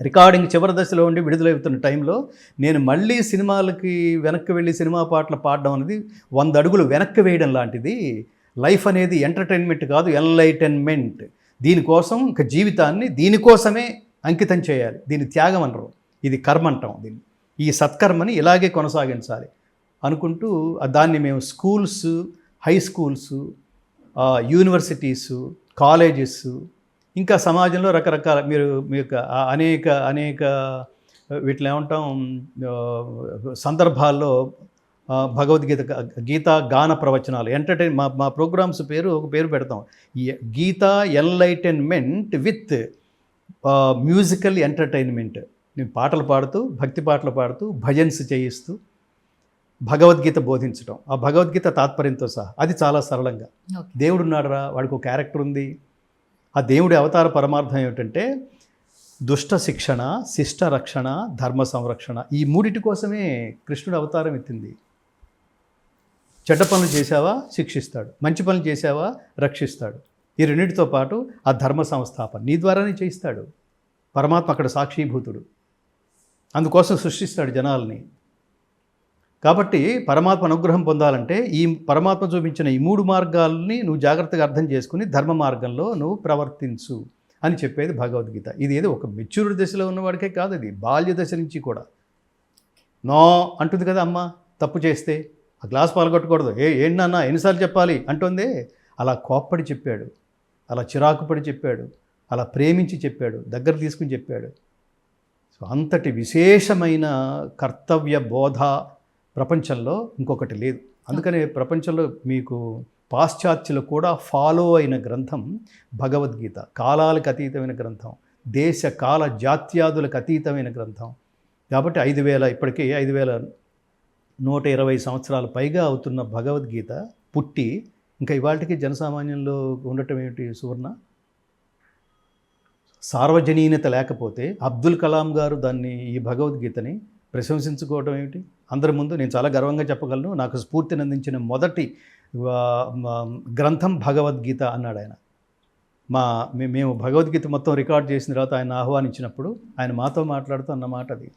Recording చివరి దశలో ఉండి విడుదలవుతున్న టైంలో నేను మళ్ళీ సినిమాలకి వెనక్కి వెళ్ళి సినిమా పాటలు పాడడం అనేది వంద అడుగులు వెనక్కి వేయడం లాంటిది. లైఫ్ అనేది ఎంటర్టైన్మెంట్ కాదు ఎన్లైటన్మెంట్. దీనికోసం ఇంకా జీవితాన్ని దీనికోసమే అంకితం చేయాలి. దీని త్యాగం అనరు. ఇది కర్మ అంటాం దీన్ని. ఈ సత్కర్మని ఇలాగే కొనసాగించాలి అనుకుంటూ దాన్ని మేము schools high schools universities colleges ఇంకా సమాజంలో రకరకాల మీరు మీ యొక్క ఆ అనేక అనేక వీటిలో ఏమంటాం సందర్భాల్లో భగవద్గీత గీతా గాన ప్రవచనాలు ఎంటర్టైన్ మా మా ప్రోగ్రామ్స్ పేరు ఒక పేరు పెడతాం. Gita enlightenment with musical entertainment. నేను పాటలు పాడుతూ భక్తి పాటలు పాడుతూ భజన్స్ చేయిస్తూ భగవద్గీత బోధించడం ఆ భగవద్గీత తాత్పర్యంతో సహా. అది చాలా సరళంగా. ఓకే. దేవుడు ఉన్నాడురా వాడికి ఒక క్యారెక్టర్ ఉంది ఆ దేవుడి అవతార పరమార్థం ఏమిటంటే దుష్ట శిక్షణ శిష్ట రక్షణ ధర్మ సంరక్షణ. ఈ మూడిటి కోసమే కృష్ణుడు అవతారం ఎత్తింది. చెడ్డ పనులు చేశావా? శిక్షిస్తాడు. మంచి పనులు చేశావా? రక్షిస్తాడు. ఈ రెండింటితో పాటు ఆ ధర్మ సంస్థాపన నీ ద్వారానే చేయిస్తాడు. పరమాత్మ అక్కడ సాక్షీభూతుడు. అందుకోసం సృష్టిస్తాడు జనాల్ని. కాబట్టి పరమాత్మ అనుగ్రహం పొందాలంటే ఈ పరమాత్మ చూపించిన ఈ మూడు మార్గాల్ని నువ్వు జాగ్రత్తగా అర్థం చేసుకుని ధర్మ మార్గంలో నువ్వు ప్రవర్తించు అని చెప్పేది భగవద్గీత. ఇది ఏదో ఒక మెచ్యూరిటీ దశలో ఉన్నవాడికే కాదు ఇది బాల్య దశ నుంచి కూడా. నో అంటుంది కదా అమ్మ తప్పు చేస్తే. ఆ గ్లాస్ పాల్గొట్టకూడదు. ఏ ఏంటన్నా ఎన్నిసార్లు చెప్పాలి? అంటుంది. అలా కోప్పడి చెప్పాడు. అలా చిరాకుపడి చెప్పాడు. అలా ప్రేమించి చెప్పాడు. దగ్గర తీసుకుని చెప్పాడు. సో అంతటి విశేషమైన కర్తవ్య బోధ ప్రపంచంలో ఇంకొకటి లేదు. అందుకనే ప్రపంచంలో మీకు పాశ్చాత్యులు కూడా ఫాలో అయిన గ్రంథం భగవద్గీత కాలాలకు అతీతమైన గ్రంథం దేశ కాల జాత్యాదులకు అతీతమైన గ్రంథం. కాబట్టి ఐదు వేల ఇప్పటికీ ఐదు వేల నూట ఇరవై సంవత్సరాల పైగా అవుతున్న భగవద్గీత పుట్టి ఇంకా ఇవాళకి జనసామాన్యంలో ఉండటం ఏమిటి సువర్ణ? సార్వజనీయత లేకపోతే అబ్దుల్ కలాం గారు దాన్ని ఈ భగవద్గీతని ప్రశంసించుకోవడం ఏమిటి? అందరి ముందు నేను చాలా గర్వంగా చెప్పగలను. నాకు స్ఫూర్తిని అందించిన మొదటి గ్రంథం భగవద్గీత అన్నాడు ఆయన. మా మే- మేము భగవద్గీత మొత్తం రికార్డ్ చేసిన తర్వాత ఆయన ఆహ్వానించినప్పుడు ఆయన మాతో మాట్లాడుతూ అన్నమాట అది